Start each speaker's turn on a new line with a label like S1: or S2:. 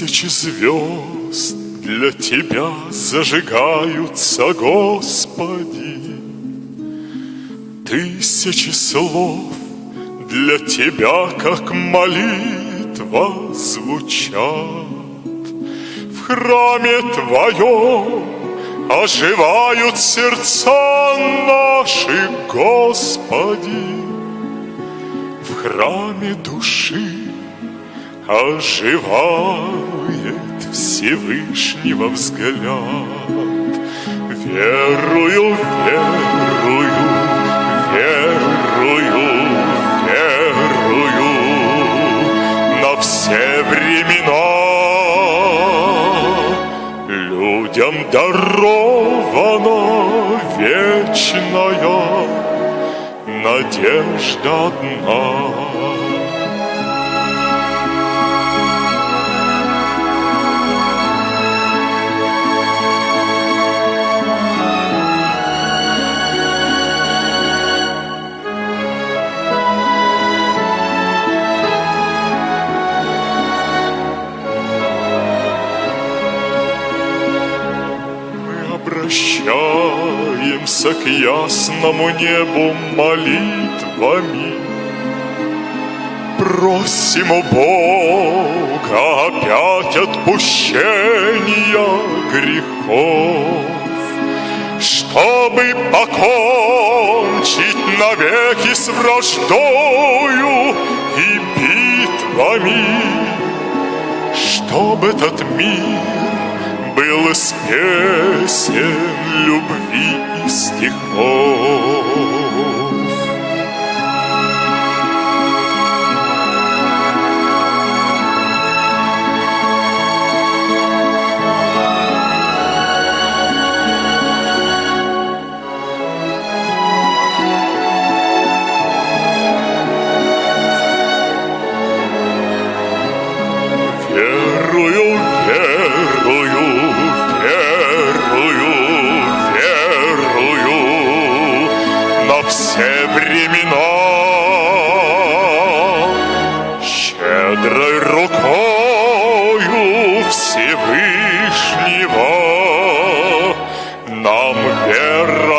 S1: Тысячи звезд для Тебя зажигаются, Господи. Тысячи слов для Тебя, как молитва, звучат. В храме Твоем оживают сердца наши, Господи. В храме души оживает Всевышнего взгляд. Верую, верую, верую, верую на все времена. Людям дарована вечная надежда одна. Обращаемся к ясному небу молитвами. Просим у Бога опять отпущения грехов, чтобы покончить навеки с враждою и битвами, чтобы этот мир был из песен любви и стихов. все времена щедрой рукою Всевышнего нам вера.